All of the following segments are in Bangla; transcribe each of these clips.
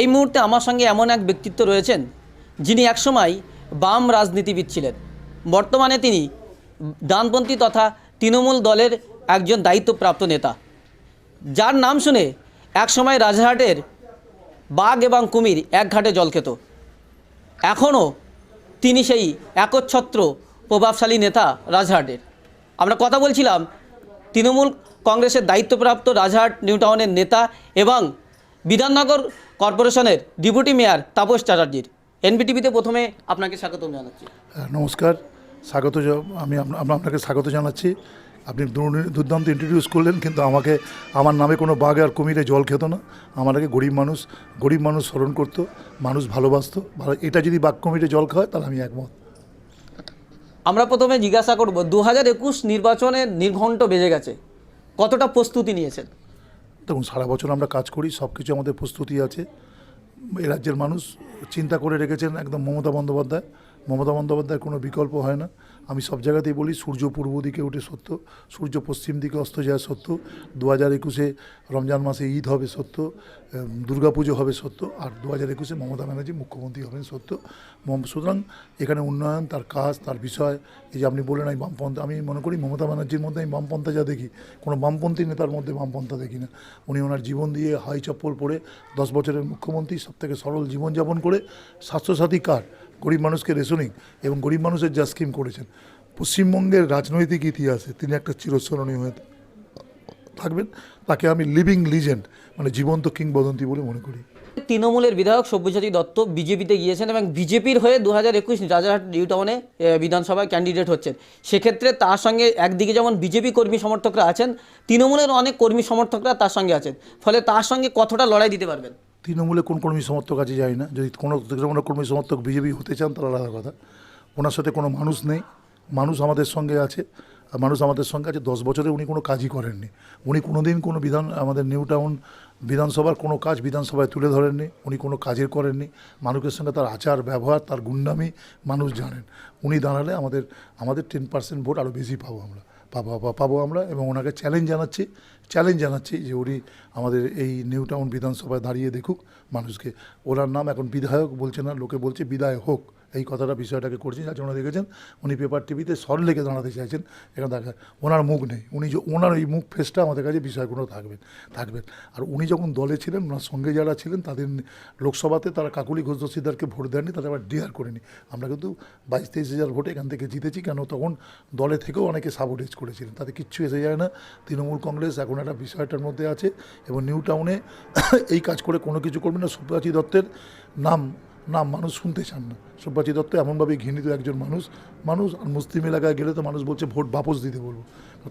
এই মুহূর্তে আমার সঙ্গে এমন এক ব্যক্তিত্ব রয়েছেন, যিনি একসময় বাম রাজনীতিবিদ ছিলেন। বর্তমানে তিনি ডানপন্থী তথা তৃণমূল দলের একজন দায়িত্বপ্রাপ্ত নেতা। যার নাম শুনে একসময় রাজহাটের বাঘ এবং কুমির এক ঘাটে জল খেত। এখনও তিনি সেই একচ্ছত্র প্রভাবশালী নেতা রাজহাটের। আমরা কথা বলছিলাম তৃণমূল কংগ্রেসের দায়িত্বপ্রাপ্ত রাজহাট নিউ টাউনের নেতা এবং বিধাননগর কর্পোরেশনের ডিপুটি মেয়র তাপস চ্যাটার্জির। এনবিটিভিতে প্রথমে আপনাকে স্বাগত জানাচ্ছি। নমস্কার স্বাগত আমি আপনাকে স্বাগত জানাচ্ছি। আপনি দুর- দুর্দান্ত ইন্ট্রোডিউস করলেন কিন্তু আমাকে আমার নামে কোনো বাঘ আর কুমিরে জল খেত না। আমাকে গরিব মানুষ গরিব মানুষ স্মরণ করতো মানুষ ভালোবাসতো। ভালো এটা যদি বাঘ কুমিরে জল খায় তাহলে আমি একমত। আমরা প্রথমে জিজ্ঞাসা করব দু হাজার একুশ নির্বাচনে নির্ঘণ্ট বেজে গেছে। কতটা প্রস্তুতি নিয়েছেন? দেখুন, সারা বছর আমরা কাজ করি সব কিছু আমাদের প্রস্তুতি আছে। এ রাজ্যের মানুষ চিন্তা করে রেখেছেন একদম মমতা বন্দ্যোপাধ্যায়। মমতা বন্দ্যোপাধ্যায়ের কোনো বিকল্প হয় না। আমি সব জায়গাতেই বলি, সূর্য পূর্ব দিকে ওঠে সত্য, সূর্য পশ্চিম দিকে অস্ত যায় সত্য দু হাজার একুশে রমজান মাসে ঈদ হবে সত্য দুর্গাপুজো হবে সত্য, আর দু হাজার একুশে মমতা ব্যানার্জি মুখ্যমন্ত্রী হবেন সত্য। সুতরাং এখানে উন্নয়ন, তার কাজ, তার বিষয়, এই যে আপনি বললেন আমি বামপন্থা, আমি মনে করি মমতা ব্যানার্জির মধ্যে আমি বামপন্থা যা দেখি, কোনো বামপন্থী নেতার মধ্যে বামপন্থা দেখি না। উনি ওনার জীবন দিয়ে হাই চপ্পল পরে দশ বছরের মুখ্যমন্ত্রী সব থেকে সরল জীবনযাপন করে, স্বাস্থ্যসাথী কার্ড গরিব মানুষকে রেশনিং এবং গরিব মানুষের যা স্কিম করেছেন। পশ্চিমবঙ্গের রাজনৈতিক ইতিহাসে তিনি একটা চিরস্মরণীয় হয়ে থাকবেন। তাকে আমি লিভিং লিজেন্ড মানে জীবন্ত কিংবদন্তি বলে মনে করি। তৃণমূলের বিধায়ক সব্যসাচী দত্ত বিজেপিতে গিয়েছেন এবং বিজেপির হয়ে দু হাজার একুশ রাজারহাট নিউ বিধানসভায় ক্যান্ডিডেট হচ্ছেন। সেক্ষেত্রে তার সঙ্গে একদিকে যেমন বিজেপি কর্মী সমর্থকরা আছেন তৃণমূলের অনেক কর্মী সমর্থকরা তার সঙ্গে আছেন। ফলে তার সঙ্গে কতটা লড়াই দিতে পারবেন? তৃণমূলে কোন কর্মী সমর্থক আছে জানি না। যদি কোনো তৃণমূলের কর্মী সমর্থক বিজেপি হতে চান, তাহলে আলাদা কথা। ওনার সাথে কোনো মানুষ নেই। মানুষ আমাদের সঙ্গে আছে। মানুষ আমাদের সঙ্গে আছে। দশ বছরে উনি কোনো কাজই করেননি। উনি কোনো দিন কোনো বিধান, আমাদের নিউ টাউন বিধানসভার কোনো কাজ বিধানসভায় তুলে ধরেননি। উনি কোনো কাজের করেননি। মানুষের সঙ্গে তার আচার, ব্যবহার, তার গুন্ডামি মানুষ জানেন। উনি দাঁড়ালে আমাদের আমাদের টেন পার্সেন্ট ভোট আরও বেশি পাবো আমরা। পাবো পাবো আমরা এবং ওনাকে চ্যালেঞ্জ জানাচ্ছি চ্যালেঞ্জ জানাচ্ছি যে উনি আমাদের এই নিউ টাউন বিধানসভায় দাঁড়িয়ে দেখুক মানুষকে। ওনার নাম এখন বিধায়ক বলছে না, লোকে বলছে বিদায় হোক। এই কথাটা বিষয়টাকে করছি, যার জন্য দেখেছেন উনি পেপার টিভিতে স্বর লেগে দাঁড়াতে চাইছেন। এখানে দেখা, ওনার মুখ নেই। উনি যে, ওনার এই মুখ ফেসটা আমাদের কাছে বিষয়গুলো থাকবেন থাকবেন। আর উনি যখন দলে ছিলেন, ওনার সঙ্গে যারা ছিলেন, তাদের লোকসভাতে তারা কাকুলি ঘোষ দস্তিদারকে ভোট দেননি, তাদের আবার ডিয়ার করেনি। আমরা কিন্তু বাইশ তেইশ হাজার ভোটে এখান থেকে জিতেছি, কেন তখন দলে থেকেও অনেকে সাবোটেজ করেছিলেন। তাতে কিচ্ছু এসে যায় না। তৃণমূল কংগ্রেস এখন একটা বিষয়টার মধ্যে আছে এবং নিউ টাউনে এই কাজ করে কোনো কিছু করবে না। সুপ্রাচী দত্তের নাম নাম মানুষ শুনতে চান না। সুব্বাচী দত্ত এমনভাবে ঘৃণিত একজন মানুষ। মানুষ, আর মুসলিম এলাকায় গেলে তো মানুষ বলছে, ভোট বাপস দিতে বলব।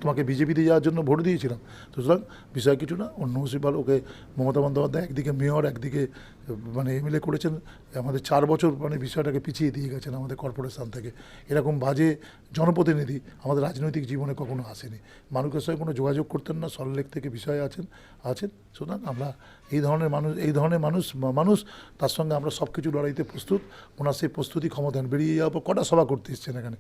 তোমাকে বিজেপিতে যাওয়ার জন্য ভোট দিয়েছিলাম। সুতরাং বিষয় কিছু না, অন্য মুসিবাল ওকে মমতা বন্দ্যোপাধ্যায় একদিকে মেয়র, একদিকে মানে এমএলএ করেছেন। আমাদের চার বছর মানে বিষয়টাকে পিছিয়ে দিয়ে গেছেন আমাদের কর্পোরেশন থেকে। এরকম বাজে জনপ্রতিনিধি আমাদের রাজনৈতিক জীবনে কখনো আসেনি। মানুষের সঙ্গে কোনো যোগাযোগ করতেন না সরলেখ থেকে বিষয় আছেন আছেন। সুতরাং আমরা এই ধরনের মানুষ, এই ধরনের মানুষ মানুষ, তার সঙ্গে আমরা সব কিছু লড়াইতে প্রস্তুত। ওনার সেই প্রস্তুতি ক্ষমতা বেরিয়ে যাওয়ার পর কটা সভা করতে এসছেন এখানে।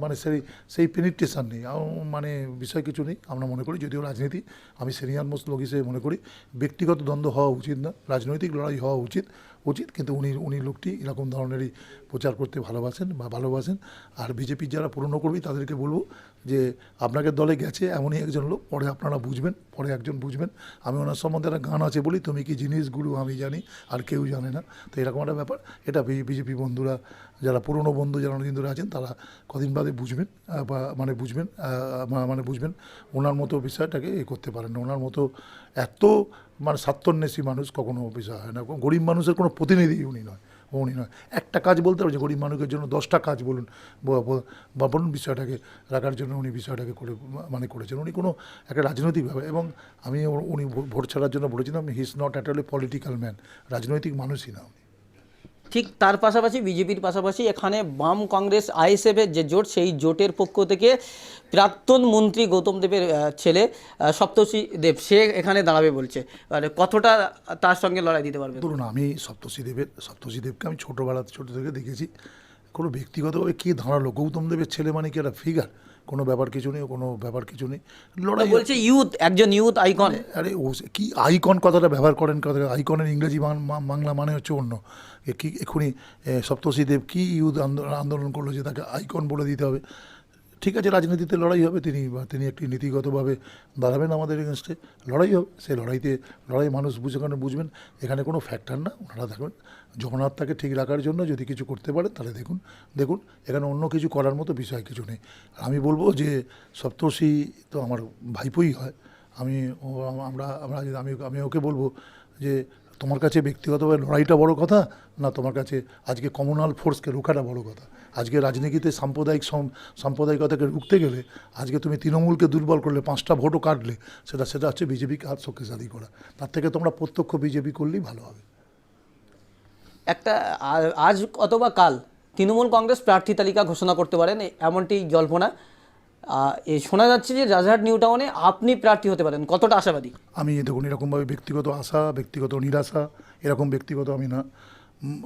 মানে সেই সেই পেনিট্রেশন নেই। মানে বিষয় কিছু নেই, আমরা মনে করি, যদিও রাজনীতি, আমি সিনিয়র মোস্ট লোক হিসেবে মনে করি, ব্যক্তিগত দ্বন্দ্ব হওয়া উচিত না, রাজনৈতিক লড়াই হওয়া উচিত। উচিত, কিন্তু উনি উনি লোকটি এরকম ধরনেরই প্রচার করতে ভালোবাসেন বা ভালোবাসেন। আর বিজেপির যারা পুরনো কর্মী, তাদেরকে বলব যে, আপনাকে দলে গেছে এমনই একজন লোক, পরে আপনারা বুঝবেন, পরে একজন বুঝবেন। আমি ওনার সম্বন্ধে একটা গান আছে বলি, তুমি কি জিনিসগুলো আমি জানি, আর কেউ জানে না। তো এরকম একটা ব্যাপার। এটা বিজেপি বন্ধুরা, যারা পুরনো বন্ধু, যারা অনেকদিন ধরে আছেন, তারা কদিন বাদে বুঝবেন বা মানে বুঝবেন মানে বুঝবেন। ওনার মতো বিষয়টাকে এ করতে পারেন ওনার মতো এত মানে স্বার্থন্বেষী মানুষ কখনো অফিসার হয় না। গরিব মানুষের কোনো প্রতিনিধি উনি নয় উনি নয়। একটা কাজ বলতে পারছে গরিব মানুষের জন্য দশটা কাজ বলুন, ব- বলুন বিষয়টাকে রাখার জন্য উনি বিষয়টাকে করে মানে করেছেন। উনি কোনো একটা রাজনৈতিকভাবে এবং আমি উনি ভোট ছাড়ার জন্য বলেছিলাম, he is not at all a political man. রাজনৈতিক মানুষই না উনি। ঠিক তার পাশাপাশি বিজেপির পাশাপাশি এখানে বাম কংগ্রেস আইএসএফের যে জোট, সেই জোটের পক্ষ থেকে প্রাক্তন মন্ত্রী গৌতম দেবের ছেলে সপ্তশী দেব, সে এখানে দাঁড়াবে বলছে। মানে কতটা তার সঙ্গে লড়াই দিতে পারবে? ধরুন আমি সপ্তশী দেবের সপ্তশী দেবকে আমি ছোটোবেলা ছোটো থেকে দেখেছি। কোনো ব্যক্তিগতভাবে কে দাঁড়াল গৌতম দেবের ছেলে মানে কি একটা ফিগার কোনো ব্যাপার কিছু নেই কোনো ব্যাপার কিছু নেই। লড়াই বলছে ইউথ একজন ইউথ আইকন আরে ও কি আইকন কথাটা ব্যবহার করেন কথা আইকনের ইংরেজি বাংলা মানে হচ্ছে অন্য। কি এক্ষুনি সপ্তর্ষি দেব কী ইউথ আন্দোলন করল যে তাকে আইকন বলে দিতে হবে? ঠিক আছে, রাজনীতিতে লড়াই হবে, তিনি বা তিনি একটি নীতিগতভাবে দাঁড়াবেন আমাদের এগেনস্টে লড়াই হবে সেই লড়াইতে, লড়াই মানুষ বুঝে বুঝবেন, এখানে কোনো ফ্যাক্টর না, ওনারা দেখবেন জগন্নাথটাকে ঠিক রাখার জন্য যদি কিছু করতে পারে, তাহলে দেখুন দেখুন, এখানে অন্য কিছু করার মতো বিষয় কিছু নেই। আমি বলব যে সপ্তর্ষি তো আমার ভাইপোই হয়। আমি আমরা আমরা আমি আমি ওকে বলব যে তোমার কাছে ব্যক্তিগতভাবে লড়াইটা বড় কথা, না তোমার কাছে আজকে কমনাল ফোর্সকে রুখাটা বড় কথা? আজকে রাজনীতিতে সাম্প্রদায়িক সাম্প্রদায়িকতাকে রুখতে গেলে আজকে তুমি তৃণমূলকে দুর্বল করলে, পাঁচটা ভোটও কাটলে, সেটা সেটা হচ্ছে বিজেপিকে হাত শক্তিশালী করা। তার থেকে তোমরা প্রত্যক্ষ বিজেপি করলেই ভালো হবে। একটা আজ অথবা কাল তৃণমূল কংগ্রেস প্রার্থী তালিকা ঘোষণা করতে পারেন, এমনটি জল্পনা। শোনা যাচ্ছে যে রাজারহাট নিউ টাউনে আপনি প্রার্থী হতে পারেন। কতটা আশাবাদী? আমি, দেখুন, এরকমভাবে ব্যক্তিগত আশা, ব্যক্তিগত নিরাশা, এরকম ব্যক্তিগত আমি না।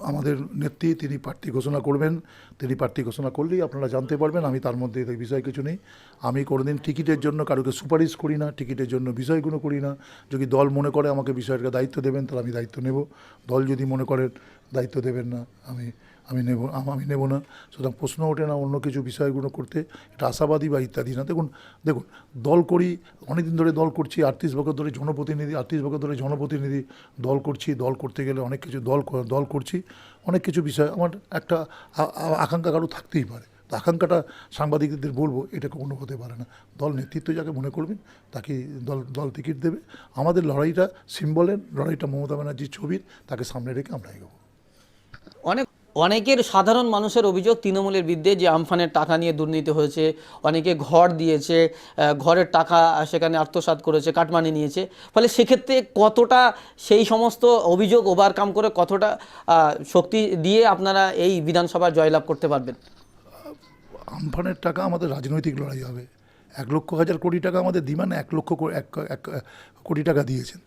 আমাদের নেত্রী, তিনি প্রার্থী ঘোষণা করবেন। তিনি প্রার্থী ঘোষণা করলেই আপনারা জানতে পারবেন, আমি তার মধ্যে এই বিষয় কিছু নেই। আমি কোনোদিন টিকিটের জন্য কারোকে সুপারিশ করি না, টিকিটের জন্য বিষয়গুলো করি না। যদি দল মনে করে আমাকে বিষয়টা দায়িত্ব দেবেন, তাহলে আমি দায়িত্ব নেব। দল যদি মনে করেন দায়িত্ব দেবেন না, আমি আমি নেব আমি নেব না। সুতরাং প্রশ্ন ওঠে না অন্য কিছু বিষয়গুলো করতে। এটা আশাবাদী বা ইত্যাদি না। দেখুন দেখুন, দল করি, অনেকদিন ধরে দল করছি, আটত্রিশ বছর ধরে জনপ্রতিনিধি, আটত্রিশ বছর ধরে জনপ্রতিনিধি দল করছি। দল করতে গেলে অনেক কিছু দল দল করছি। অনেক কিছু বিষয়, আমার একটা আকাঙ্ক্ষা কারও থাকতেই পারে। তো আকাঙ্ক্ষাটা সাংবাদিকদের বলব, এটা কখনো হতে পারে না। দল নেতৃত্ব যাকে মনে করবেন, তাকে দল দল টিকিট দেবে। আমাদের লড়াইটা সিম্বলের, লড়াইটা মমতা ব্যানার্জির ছবির, তাকে সামনে রেখে আমরা এগোবো। অনেক অনেকের সাধারণ মানুষের অভিযোগ তৃণমূলের বিরুদ্ধে যে আমফানের টাকা নিয়ে দুর্নীতি হয়েছে, অনেকে ঘর দিয়েছে ঘরের টাকা সেখানে আত্মসাৎ করেছে, কাটমানি নিয়েছে। ফলে সেক্ষেত্রে কতটা সেই সমস্ত অভিযোগ ওভারকাম করে কতটা শক্তি দিয়ে আপনারা এই বিধানসভার জয়লাভ করতে পারবেন? আমফানের টাকা আমাদের রাজনৈতিক লড়াই হবে। এক লক্ষ হাজার কোটি টাকা আমাদের ডিমান্ড, এক লক্ষ এক কোটি টাকা দিয়েছেন।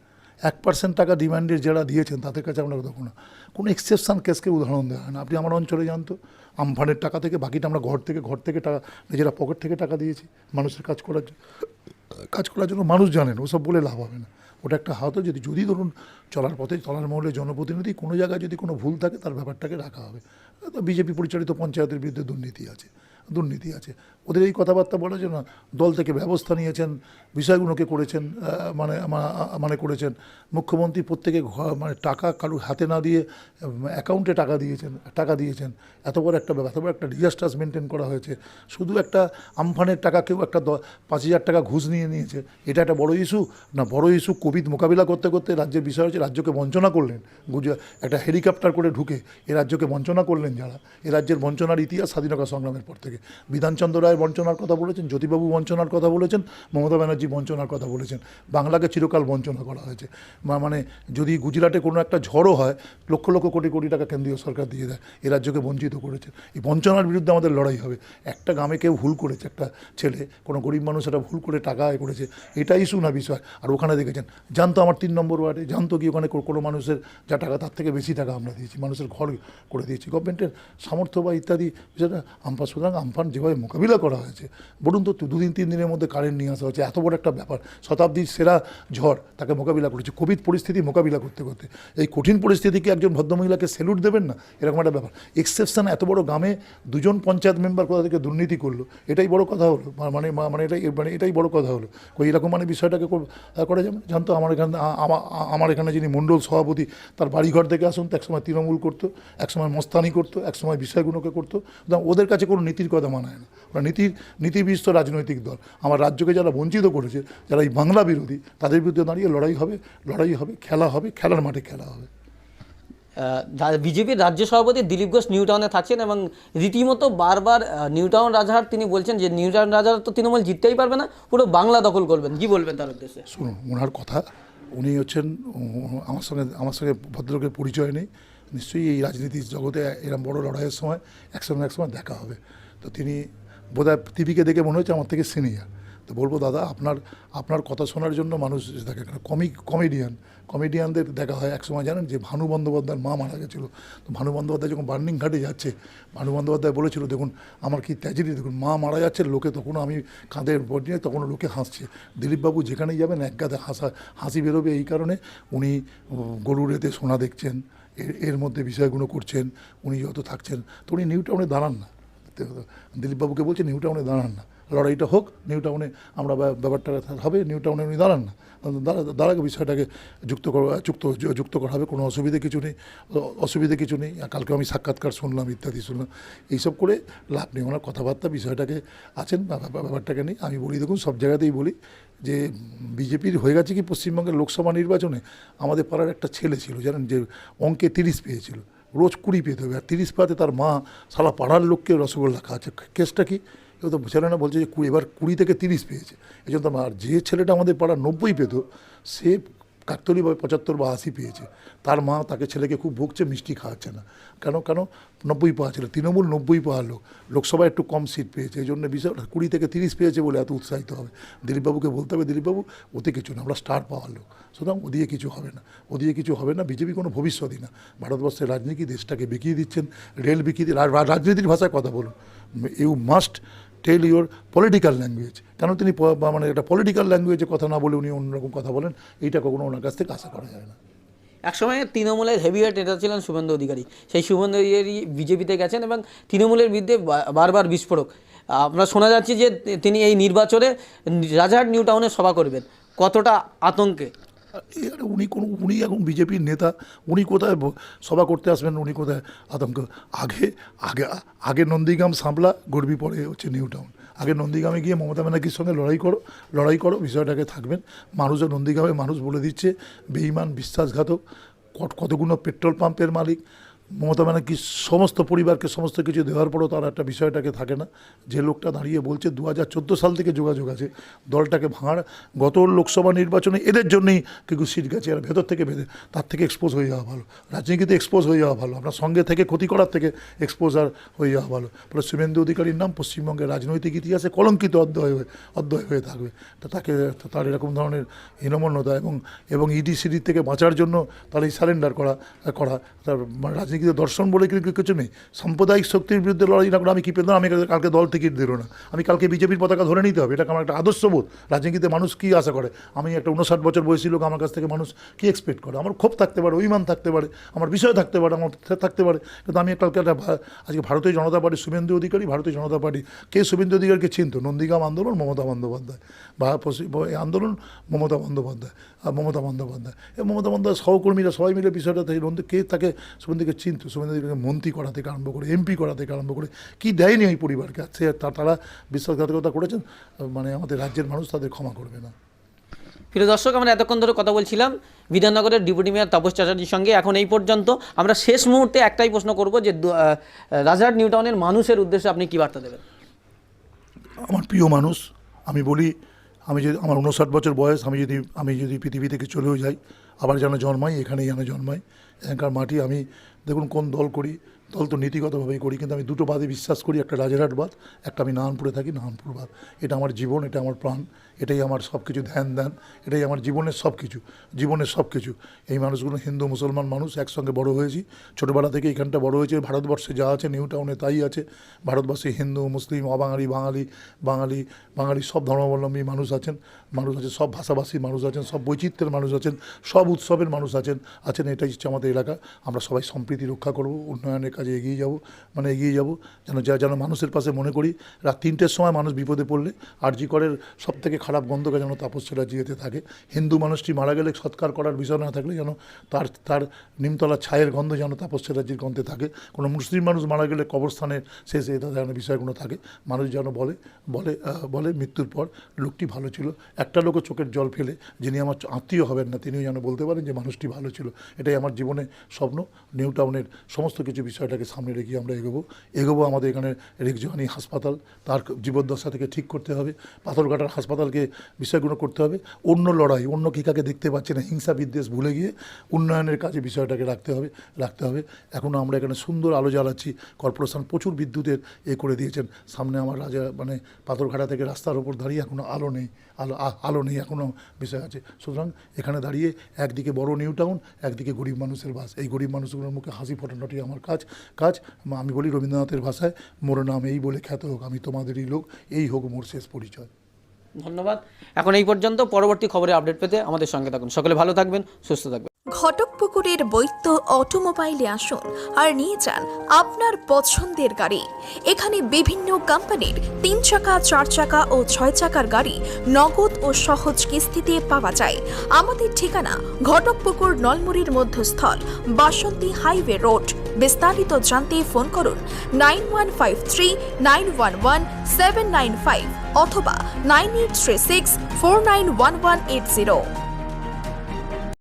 এক পার্সেন্ট টাকা ডিমান্ডের যারা দিয়েছেন, তাদের কাছে আমরা দেখো না। কোনো এক্সেপশন কেসকে উদাহরণ দেওয়া হয় না। আপনি আমার অঞ্চলে জানতো আমফানের টাকা থেকে, বাকিটা আমরা ঘর থেকে ঘর থেকে টাকা, নিজেরা পকেট থেকে টাকা দিয়েছি মানুষের কাজ করার কাজ করার জন্য মানুষ জানেন, ওসব বলে লাভ হবে না। ওটা একটা হাত যদি যদি ধরুন চলার পথে, চলার মহলে জনপ্রতিনিধি কোনো জায়গায় যদি কোনো ভুল থাকে, তার ব্যাপারটাকে রাখা হবে। বিজেপি পরিচালিত পঞ্চায়েতের বিরুদ্ধে দুর্নীতি আছে দুর্নীতি আছে। ওদের এই কথাবার্তা বলা যে না দল থেকে ব্যবস্থা নিয়েছেন, বিষয়গুলোকে করেছেন মানে মানে করেছেন। মুখ্যমন্ত্রী প্রত্যেকে মানে টাকা কারুর হাতে না দিয়ে অ্যাকাউন্টে টাকা দিয়েছেন টাকা দিয়েছেন। এত বড় একটা এত বড় একটা রিজাস্টাস মেনটেন করা হয়েছে। শুধু একটা আমফানের টাকা কেউ একটা পাঁচ হাজার টাকা ঘুষ নিয়ে নিয়েছে। এটা একটা বড় ইস্যু না বড় ইস্যু কোভিড মোকাবিলা করতে করতে রাজ্যের বিষয় হচ্ছে রাজ্যকে বঞ্চনা করলেন। গুজরাট, একটা হেলিকপ্টার করে ঢুকে এ রাজ্যকে বঞ্চনা করলেন যারা। এ রাজ্যের বঞ্চনার ইতিহাস স্বাধীনতা সংগ্রামের পর থেকে। বিধানচন্দ্র রায় বঞ্চনার কথা বলেছেন, জ্যোতিবাবু বঞ্চনার কথা বলেছেন, মমতা ব্যানার্জি বঞ্চনার কথা বলেছেন। বাংলাকে চিরকাল বঞ্চনা করা হয়েছে। মানে যদি গুজরাটে কোনো একটা ঝড়ও হয়, লক্ষ লক্ষ কোটি কোটি টাকা কেন্দ্রীয় সরকার দিয়ে দেয়, এ রাজ্যকে বঞ্চিত করেছে। এই বঞ্চনার বিরুদ্ধে আমাদের লড়াই হবে। একটা গ্রামে কেউ ভুল করেছে, একটা ছেলে, কোনো গরিব মানুষ এটা ভুল করে টাকা আয় করেছে এটা ইস্যু না বিষয়। আর ওখানে দেখেছেন জানতো আমার তিন নম্বর ওয়ার্ডে জানতো কি ওখানে কোনো মানুষের যা টাকা তার থেকে বেশি টাকা আমরা দিয়েছি, মানুষের ঘর করে দিয়েছি। গভর্নমেন্টের সামর্থ্য বা ইত্যাদি বিষয়টা, আমফান, সুতরাং আমফান যেভাবে মোকাবিলা করা হয়েছে। বলুন তো দুদিন, তিন দিনের মধ্যে কারেন্ট নিয়ে আসা হচ্ছে, এত বড় একটা ব্যাপার। শতাব্দীর সেরা ঝড় তাকে মোকাবিলা করেছে। কোভিড পরিস্থিতি মোকাবিলা করতে করতে। এই কঠিন পরিস্থিতিকে একজন ভদ্রমহিলাকে স্যালুট দেবেন না? এরকম একটা ব্যাপার। এক্সেপশন এত বড় গ্রামে দুজন পঞ্চায়েত মেম্বার কোথা থেকে দুর্নীতি করল? এটাই বড় কথা হলো। মানে মানে এটাই মানে এটাই বড় কথা হলো। ওই এরকম মানে বিষয়টাকে কর- যাবে জানতো, আমার এখানে আমার এখানে যিনি মণ্ডল সভাপতি, তার বাড়িঘর থেকে আসুন একসময় তৃণমূল করতো, একসময় মস্তানি করতো, একসময় বিষয়গুলোকে করতো। ওদের কাছে কোনো নীতির কথা মানায় না। ওরা নীতির নীতিবিষ্ট রাজনৈতিক দল। আমার রাজ্যকে যারা বঞ্চিত করেছে যারা এই বাংলা বিরোধী তাদের বিরুদ্ধে দাঁড়িয়ে লড়াই হবে লড়াই হবে খেলা হবে খেলার মাঠে খেলা হবে। বিজেপির রাজ্য সভাপতি দিলীপ ঘোষ নিউ টাউনে থাকছেন এবং রীতিমতো বারবার নিউ টাউন তিনি বলছেন যে নিউ টাউন তো তৃণমূল জিততেই পারবে না পুরো বাংলা দখল করবেন। কি বলবেন তার উদ্দেশ্যে? শুনুন ওনার কথা উনি হচ্ছেন আমার সঙ্গে আমার সঙ্গে ভদ্রলোকের পরিচয় নেই। নিশ্চয়ই এই রাজনীতির জগতে এরকম বড় লড়াইয়ের সময় একসময় একসময় দেখা হবে। তো তিনি বোধহয় টিভিকে দেখে মনে হচ্ছে আমার থেকে সিনিয়র। তো বলব, দাদা, আপনার আপনার কথা শোনার জন্য মানুষ দেখে কমি, কমেডিয়ান, কমেডিয়ানদের দেখা হয় একসময় জানেন যে ভানু বন্দ্যোপাধ্যায়ের মা মারা গেছিল। তো ভানু বন্দ্যোপাধ্যায় যখন বার্নিং ঘাটে যাচ্ছে, ভানু বন্দ্যোপাধ্যায় বলেছিল, দেখুন, আমার কি ট্র্যাজেডি দেখুন, মা মারা যাচ্ছে, লোকে তখন আমি কাঁধে বডি নিয়ে তখন লোকে হাসছে। দিলীপবাবু যেখানেই যাবেন, এক গাদে হাসা, হাসি বেরোবে এই কারণে উনি গরুর এতে সোনা দেখছেন এর এর মধ্যে বিষয়গুলো করছেন, উনি যত থাকছেন। তো উনি নিউ টাউনে দাঁড়ান না। তো দিলীপবাবুকে বলছে নিউ টাউনে দাঁড়ান না। লড়াইটা হোক নিউ টাউনে আমরা ব্যা- ব্যাপারটা হবে নিউ টাউনে উনি দাঁড়ান না। দাঁড়া দাঁড়াকে, বিষয়টাকে যুক্ত করা, যুক্ত যুক্ত করা হবে, কোনো অসুবিধে কিছু নেই। অসুবিধে কিছু নেই। কালকে আমি সাক্ষাৎকার শুনলাম, ইত্যাদি শুনলাম। এইসব করে লাভ নেই। ওনার কথাবার্তা, বিষয়টাকে আছেন ব্যাপারটাকে নেই। আমি বলি, দেখুন, সব জায়গাতেই বলি যে, বিজেপির হয়ে গেছে কি পশ্চিমবঙ্গের লোকসভা নির্বাচনে? আমাদের পাড়ার একটা ছেলে ছিল, জানেন যে, অঙ্কে তিরিশ পেয়েছিল। রোজ কুড়ি পেতে হবে। আর তিরিশ পাতে তার মা সারা পাড়ার লোককে রসগোল্লা খাওয়াচ্ছে। কেসটা কি? কেউ তো না বলছে যে কুড়ি এবার কুড়ি থেকে তিরিশ পেয়েছে। এই জন্য আর যে ছেলেটা আমাদের পাড়া নব্বই পেত, সে কাকতলি বা পঁচাত্তর বা আশি পেয়েছে। তার মা তাকে ছেলেকে খুব ভুগছে, মিষ্টি খাওয়াচ্ছে না। কেন কেন? নব্বই পাওয়া ছিল। তৃণমূল নব্বই পাওয়া লোক। লোকসভায় একটু কম সিট পেয়েছে। এই জন্য বিষয় কুড়ি থেকে তিরিশ পেয়েছে বলে এত উৎসাহিত হবে। দিলীপবাবুকে বলতে হবে, দিলীপবাবু, ওতে কিছু না, আমরা স্টার পাওয়ার লোক। সুতরাং ও দিয়ে কিছু হবে না। ও দিয়ে কিছু হবে না। বিজেপি কোনো ভবিষ্যৎই না। ভারতবর্ষের রাজনীতি দেশটাকে বিকিয়ে দিচ্ছেন। রেল বিকিয়ে রাজনীতির ভাষায় কথা বলুন। You must tell your political language কেন তিনি মানে একটা পলিটিক্যাল ল্যাঙ্গুয়েজে কথা না বলে উনি অন্যরকম কথা বলেন, এইটা কখনো ওনার কাছ থেকে আশা করা যায় না। একসময় তৃণমূলের হেভিওয়েট নেতা ছিলেন শুভেন্দু অধিকারী। সেই শুভেন্দু অধিকারী বিজেপিতে গেছেন এবং তৃণমূলের বিরুদ্ধে বারবার বিস্ফোরক। আমরা শোনা যাচ্ছে যে তিনি এই নির্বাচনে রাজাহাট নিউ টাউনে সভা করবেন। কতটা আতঙ্কে? এর উনি কোন, উনি এখন বিজেপির নেতা, উনি কোথায় সভা করতে আসবেন, উনি কোথায়? আতঙ্ক। আগে আগে আগে নন্দীগ্রাম সামলা গর্বি পরে হচ্ছে নিউ টাউন। আগে নন্দীগ্রামে গিয়ে মমতা ব্যানার্জির সঙ্গে লড়াই করো লড়াই করো, বিষয়টাকে থাকবেন। মানুষও নন্দীগ্রামে মানুষ বলে দিচ্ছে বেইমান বিশ্বাসঘাতক, কত- কতগুলো পেট্রোল পাম্পের মালিক মমতা ব্যানার্জি সমস্ত পরিবারকে সমস্ত কিছু দেওয়ার পরও তার একটা বিষয়টাকে থাকে না। যে লোকটা দাঁড়িয়ে বলছে দু হাজার চোদ্দ সাল থেকে যোগাযোগ আছে। দলটাকে ভাঙার গত লোকসভা নির্বাচনে এদের জন্যই কিন্তু সিট গেছে। আর ভেতর থেকে ভেতর তার থেকে এক্সপোজ হয়ে যাওয়া ভালো। রাজনীতিতে এক্সপোজ হয়ে যাওয়া ভালো। আপনার সঙ্গে থেকে ক্ষতি করার থেকে এক্সপোজার হয়ে যাওয়া ভালো। ফলে শুভেন্দু অধিকারীর নাম পশ্চিমবঙ্গের রাজনৈতিক ইতিহাসে কলঙ্কিত অধ্যয় হয়ে অধ্যয় হয়ে থাকবে। তা তাকে, তার এরকম ধরনের হীনমন্যতা এবং এবং ইডি সিডি থেকে বাঁচার জন্য তার এই সারেন্ডার করা করা, তার মানে রাজনীতিতে দর্শন বলে কি কিছু নেই। সাম্প্রদায়িক শক্তির বিরুদ্ধে লড়াই না করে আমি কি পেতাম আমি কালকে দল টিকিট দিল না। আমি কালকে বিজেপির পতাকা ধরে নিতে হবে। এটা আমার একটা আদর্শবোধ রাজনীতিতে মানুষ কী আশা করে? আমি একটা উনষাট বছর বয়সী লোক, আমার কাছ থেকে মানুষ কী এক্সপেক্ট করে? আমার ক্ষোভ থাকতে পারে, অভিমান থাকতে পারে, আমার বিষয় থাকতে পারে, আমার থাকতে পারে। কিন্তু আমি কালকে একটা আজকে ভারতীয় জনতা পার্টি, শুভেন্দু অধিকারী, ভারতীয় জনতা পার্টি, কে শুভেন্দু অধিকারীকে চিনত? নন্দীগ্রাম আন্দোলন, মমতা বন্দ্যোপাধ্যায়। বা এই আন্দোলন, মমতা বন্দ্যোপাধ্যায়। আর মমতা বন্দ্যোপাধ্যায়। এই মমতা বন্দ্যোপাধ্যায়, সহকর্মীরা সবাই মিলে বিষয়টা নন্দী কে তাকে শুভেন্দুকে চিনত? শুভেন্দু অধিকারীকে মন্ত্রী করা থেকে আরম্ভ করে এমপি করা থেকে আরম্ভ করে কি দেয়নি ওই পরিবারকে? সে তারা বিশ্বাসঘাতকতা করেছেন মানে আমাদের রাজ্যের মানুষ তাদের ক্ষমা করবে না। প্রিয় দর্শক আমরা এতক্ষণ ধরে কথা বলছিলাম বিধাননগরের ডিপুটি মেয়র তাপস চ্যাটার্জির সঙ্গে। এখন এই পর্যন্ত আমরা শেষ মুহূর্তে একটাই প্রশ্ন করব যে রাজারহাট নিউ টাউনের মানুষের উদ্দেশ্যে আপনি কি বার্তা দেবেন? আমার প্রিয় মানুষ আমি বলি আমি যদি আমার উনষাট বছর বয়স আমি যদি আমি যদি পৃথিবী থেকে চলেও যাই আবার যেন জন্মাই এখানেই যেন জন্মাই এখানকার মাটি আমি দেখুন কোন দল করি, দল তো নীতিগতভাবেই করি, কিন্তু আমি দুটো বাদে বিশ্বাস করি, একটা রাজারহাট বাদ একটা আমি নারায়ণপুরে থাকি, নাহানপুর বাদ এটা আমার জীবন, এটা আমার প্রাণ এটাই আমার সব কিছু ধ্যান ধ্যান, এটাই আমার জীবনের সব কিছু জীবনের সব কিছু এই মানুষগুলো হিন্দু, মুসলমান মানুষ একসঙ্গে বড় হয়েছি। ছোটোবেলা থেকে এখানটা বড় হয়েছে, ভারতবর্ষে যা আছে, নিউ টাউনে তাই আছে। ভারতবর্ষে হিন্দু, মুসলিম, অবাঙালি, বাঙালি বাঙালি বাঙালি সব ধর্মাবলম্বী মানুষ আছেন, মানুষ আছে সব ভাষাভাষী মানুষ আছেন, সব বৈচিত্র্যের মানুষ আছেন, সব উৎসবের মানুষ আছেন আছেন, এটাই হচ্ছে আমাদের এলাকা। আমরা সবাই সম্প্রীতি রক্ষা করব, উন্নয়নের কাজে এগিয়ে যাব মানে এগিয়ে যাব, যেন যা, যেন মানুষের পাশে মনে করি। রাত তিনটের সময় মানুষ বিপদে পড়লে আর জি করের সব থেকে খারাপ গন্ধকে যেন তাপস যেতে থাকে। হিন্দু মানুষটি মারা গেলে সৎকার করার বিষয় না থাকলে যেন তার তার নিমতলা ছায়ের গন্ধ যেন তাপস গন্ধে থাকে। কোনো মুসলিম মানুষ মারা গেলে কবরস্থানের শেষে এটা যেন বিষয়গুলো থাকে। মানুষ যেন বলে বলে বলে মৃত্যুর পর লোকটি ভালো ছিল। একটা লোকও চোখের জল ফেলে যিনি আমার আত্মীয় হবেন না, তিনিও যেন বলতে পারেন যে মানুষটি ভালো ছিল। এটাই আমার জীবনে স্বপ্ন। নিউ টাউনের সমস্ত কিছু বিষয়টাকে সামনে রেখে আমরা এগোবো। এগোবো আমাদের এখানে রেগজোহানি হাসপাতাল। তার জীবদ্দশা থেকে ঠিক করতে হবে। পাথরঘাটার হাসপাতালকে বিষয়গুলো করতে হবে। অন্য লড়াই, অন্য কী কাকে দেখতে পাচ্ছি না, হিংসা বিদ্বেষ ভুলে গিয়ে উন্নয়নের কাজে বিষয়টাকে রাখতে হবে রাখতে হবে। এখনও আমরা এখানে সুন্দর আলো জ্বালাচ্ছি, কর্পোরেশন প্রচুর বিদ্যুতের এ করে দিয়েছেন। সামনে আমার রাজা মানে পাথরঘাটা থেকে রাস্তার ওপর দাঁড়িয়ে এখনও আলো নেই, আলো আলো নেই এখনও বিষয় আছে। সুতরাং এখানে দাঁড়িয়ে একদিকে বড় নিউ টাউন, একদিকে গরিব মানুষের বাস। এই গরিব মানুষগুলোর মুখে হাসি ফোটানোটি আমার কাজ। কাজ, আমি বলি রবীন্দ্রনাথের ভাষায়, মোর নাম এই বলে খ্যাত হোক, আমি তোমাদেরই লোক, এই হোক মোর শেষ পরিচয়। ধন্যবাদ। এখন এই পর্যন্ত পরবর্তী খবরে আপডেট পেতে আমাদের সঙ্গে থাকুন। সকলে ভালো থাকবেন, সুস্থ থাকবেন। ঘটকপুকুরের বৈত্য অটোমোবাইলে আসুন আর নিয়ে যান আপনার পছন্দের গাড়ি। এখানে বিভিন্ন কোম্পানির তিন চাকা, চার চাকা ও ছয় চাকার গাড়ি নগদ ও সহজ কিস্তিতে পাওয়া যায়। আমাদের ঠিকানা ঘটকপুকুর, নলমুড়ির মধ্যস্থল, বাসন্তী হাইওয়ে রোড। বিস্তারিত জানতে ফোন করুন nine one five three, nine one one, seven nine five অথবা nine eight three six, four nine one one eight zero.